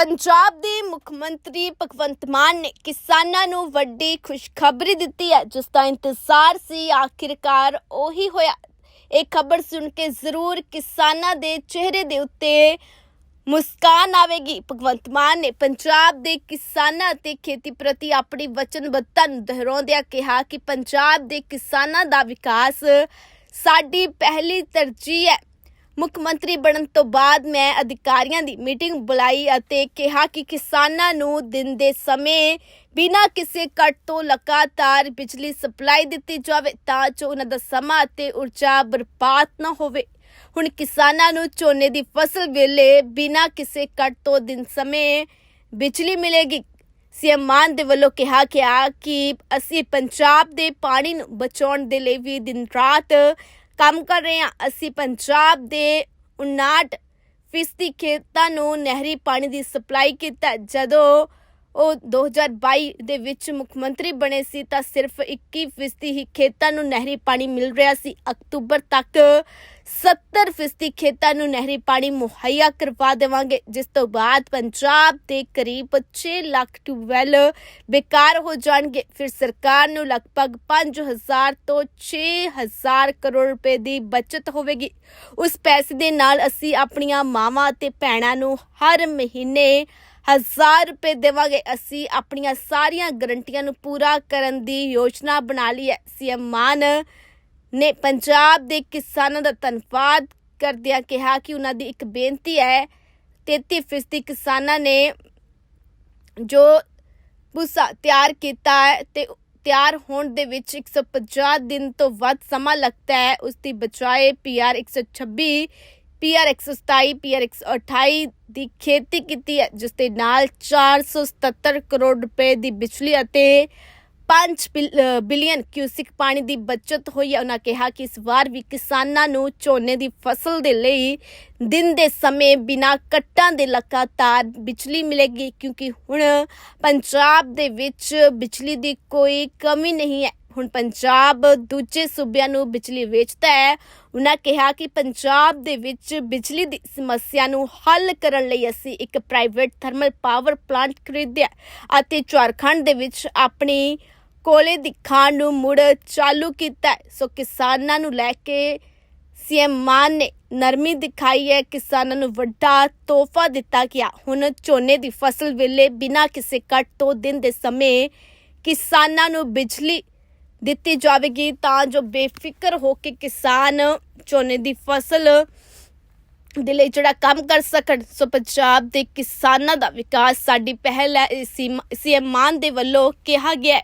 ਪੰਜਾਬ ਦੇ ਮੁੱਖ ਮੰਤਰੀ ਭਗਵੰਤ ਮਾਨ ਨੇ ਕਿਸਾਨਾਂ ਨੂੰ ਵੱਡੀ ਖੁਸ਼ਖਬਰੀ ਦਿੱਤੀ ਹੈ, ਜਿਸ ਦਾ ਇੰਤਜ਼ਾਰ ਸੀ, ਆਖਿਰਕਾਰ ਉਹੀ ਹੋਇਆ। ਇਹ ਖਬਰ ਸੁਣ ਕੇ ਜ਼ਰੂਰ ਕਿਸਾਨਾਂ ਦੇ ਚਿਹਰੇ ਦੇ ਉੱਤੇ ਮੁਸਕਾਨ ਆਵੇਗੀ। ਭਗਵੰਤ ਮਾਨ ਨੇ ਪੰਜਾਬ ਦੇ ਕਿਸਾਨਾਂ ਅਤੇ ਖੇਤੀ ਪ੍ਰਤੀ ਆਪਣੀ ਵਚਨਬੱਧਤਾ ਨੂੰ ਦੁਹਰਾਉਂਦਿਆਂ ਕਿਹਾ ਕਿ ਪੰਜਾਬ ਦੇ ਕਿਸਾਨਾਂ ਦਾ ਵਿਕਾਸ ਸਾਡੀ ਪਹਿਲੀ ਤਰਜੀਹ ਹੈ। ਮੁੱਖ ਮੰਤਰੀ ਬਣਨ ਤੋਂ ਬਾਅਦ ਮੈਂ ਅਧਿਕਾਰੀਆਂ ਦੀ ਮੀਟਿੰਗ ਬੁਲਾਈ ਅਤੇ ਕਿਹਾ ਕਿ ਕਿਸਾਨਾਂ ਨੂੰ ਦਿਨ ਦੇ ਸਮੇਂ ਬਿਨਾਂ ਕਿਸੇ ਕੱਟ ਤੋਂ ਲਗਾਤਾਰ ਬਿਜਲੀ ਸਪਲਾਈ ਦਿੱਤੀ ਜਾਵੇ ਤਾਂ ਜੋ ਉਹਨਾਂ ਦਾ ਸਮਾਂ ਅਤੇ ਊਰਜਾ ਬਰਬਾਦ ਨਾ ਹੋਵੇ। ਹੁਣ ਕਿਸਾਨਾਂ ਨੂੰ ਝੋਨੇ ਦੀ ਫਸਲ ਵੇਲੇ ਬਿਨਾਂ ਕਿਸੇ ਕੱਟ ਤੋਂ ਦਿਨ ਸਮੇਂ ਬਿਜਲੀ ਮਿਲੇਗੀ। ਸੀਐਮ ਮਾਨ ਦੇ ਵੱਲੋਂ ਕਿਹਾ ਗਿਆ ਕਿ ਅਸੀਂ ਪੰਜਾਬ ਦੇ ਪਾਣੀ ਨੂੰ ਬਚਾਉਣ ਦੇ ਲਈ ਵੀ ਦਿਨ ਰਾਤ ਕੰਮ ਕਰ ਰਹੇ ਹਾਂ। ਅਸੀਂ ਪੰਜਾਬ ਦੇ 59 ਫੀਸਦੀ ਖੇਤਾਂ ਨੂੰ ਨਹਿਰੀ ਪਾਣੀ ਦੀ ਸਪਲਾਈ ਕੀਤਾ। ਜਦੋਂ ਉਹ 2022 ਦੇ ਵਿੱਚ ਮੁੱਖ ਮੰਤਰੀ ਬਣੇ ਸੀ, ਤਾਂ ਸਿਰਫ 21 ਫੀਸਦੀ ਹੀ ਖੇਤਾਂ ਨੂੰ ਨਹਿਰੀ ਪਾਣੀ ਮਿਲ ਰਿਹਾ ਸੀ। ਅਕਤੂਬਰ ਤੱਕ 70 ਫੀਸਦੀ ਖੇਤਾਂ ਨੂੰ ਨਹਿਰੀ ਪਾਣੀ ਮੁਹੱਈਆ ਕਰਵਾ ਦੇਵਾਂਗੇ, ਜਿਸ ਤੋਂ ਬਾਅਦ ਪੰਜਾਬ ਦੇ ਕਰੀਬ 6 ਲੱਖ ਟਿਊਬਵੈੱਲ ਬੇਕਾਰ ਹੋ ਜਾਣਗੇ। ਫਿਰ ਸਰਕਾਰ ਨੂੰ ਲਗਭਗ 5000 ਤੋਂ 6000 ਕਰੋੜ ਰੁਪਏ ਦੀ ਬਚਤ ਹੋਵੇਗੀ। ਉਸ ਪੈਸੇ ਦੇ ਨਾਲ ਅਸੀਂ ਆਪਣੀਆਂ ਮਾਵਾਂ ਅਤੇ ਭੈਣਾਂ ਨੂੰ ਹਰ ਮਹੀਨੇ ਹਜ਼ਾਰ ਰੁਪਏ ਦੇਵਾਂਗੇ। ਅਸੀਂ ਆਪਣੀਆਂ ਸਾਰੀਆਂ ਗਰੰਟੀਆਂ ਨੂੰ ਪੂਰਾ ਕਰਨ ਦੀ ਯੋਜਨਾ ਬਣਾ ਲਈ ਹੈ। ਸੀਐਮ ਮਾਨ ਨੇ ਪੰਜਾਬ ਦੇ ਕਿਸਾਨਾਂ ਦਾ ਧੰਨਵਾਦ ਕਰਦਿਆਂ ਕਿਹਾ ਕਿ ਉਹਨਾਂ ਦੀ ਇੱਕ ਬੇਨਤੀ ਹੈ 33% ਕਿਸਾਨਾਂ ਨੇ ਜੋ ਭੂਸਾ ਤਿਆਰ ਕੀਤਾ ਹੈ ਤੇ ਤਿਆਰ ਹੋਣ ਦੇ ਵਿੱਚ 150 ਦਿਨ ਤੋਂ ਵੱਧ ਸਮਾਂ ਲੱਗਦਾ ਹੈ। ਉਸ ਦੀ ਬਜਾਏ ਪੀਆਰ 126 ਪੀਆਰ 127 ਪੀਆਰ 128 ਦੀ ਖੇਤੀ ਕੀਤੀ ਹੈ, ਜਿਸ ਦੇ ਨਾਲ 477 ਕਰੋੜ ਰੁਪਏ ਦੀ ਬਿਜਲੀ ਅਤੇ 5 ਬਿਲੀਅਨ ਕਿਊਸਿਕ ਪਾਣੀ ਦੀ ਬਚਤ ਹੋਈ ਹੈ। ਉਹਨਾਂ ਕਿਹਾ ਕਿ ਇਸ ਵਾਰ ਵੀ ਕਿਸਾਨਾਂ ਨੂੰ ਝੋਨੇ ਦੀ ਫਸਲ ਦੇ ਲਈ ਦਿਨ ਦੇ ਸਮੇਂ ਬਿਨਾਂ ਕੱਟਾਂ ਦੇ ਲਗਾਤਾਰ ਬਿਜਲੀ ਮਿਲੇਗੀ, ਕਿਉਂਕਿ ਹੁਣ ਪੰਜਾਬ ਦੇ ਵਿੱਚ ਬਿਜਲੀ ਦੀ ਕੋਈ ਕਮੀ ਨਹੀਂ ਹੈ। ਹੁਣ ਪੰਜਾਬ ਦੂਜੇ ਸੂਬਿਆਂ ਨੂੰ ਬਿਜਲੀ ਵੇਚਦਾ ਹੈ। ਉਹਨਾਂ ਕਿਹਾ ਕਿ ਪੰਜਾਬ ਦੇ ਵਿੱਚ ਬਿਜਲੀ ਦੀ ਸਮੱਸਿਆ ਨੂੰ ਹੱਲ ਕਰਨ ਲਈ ਅਸੀਂ ਇੱਕ ਪ੍ਰਾਈਵੇਟ ਥਰਮਲ ਪਾਵਰ ਪਲਾਂਟ ਖਰੀਦਿਆ ਅਤੇ ਝਾਰਖੰਡ ਦੇ ਵਿੱਚ ਆਪਣੀ ਕੋਲੇ ਦੀ ਖਾਣ ਨੂੰ ਮੁੜ ਚਾਲੂ ਕੀਤਾ ਸੋ ਕਿਸਾਨਾਂ ਨੂੰ ਲੈ ਕੇ ਸੀਐਮ ਮਾਨ ਨੇ ਨਰਮੀ ਦਿਖਾਈ ਹੈ। ਕਿਸਾਨਾਂ ਨੂੰ ਵੱਡਾ ਤੋਹਫਾ ਦਿੱਤਾ ਗਿਆ। ਹੁਣ ਝੋਨੇ ਦੀ ਫਸਲ ਵੇਲੇ ਬਿਨਾਂ ਕਿਸੇ ਕੱਟ ਤੋਂ ਦਿਨ ਦੇ ਸਮੇਂ ਕਿਸਾਨਾਂ ਨੂੰ ਬਿਜਲੀ ਦਿੱਤੀ ਜਾਵੇਗੀ ਤਾਂ ਜੋ ਬੇਫਿਕਰ ਹੋ ਕੇ ਕਿਸਾਨ ਝੋਨੇ ਦੀ ਫਸਲ ਦੇ ਲਈ ਜਿਹੜਾ ਕੰਮ ਕਰ ਸਕਣ। ਸੋ ਪੰਜਾਬ ਦੇ ਕਿਸਾਨਾਂ ਦਾ ਵਿਕਾਸ ਸਾਡੀ ਪਹਿਲ ਹੈ। ਸੀਐਮ ਮਾਨ ਦੇ ਵੱਲੋਂ ਕਿਹਾ ਗਿਆ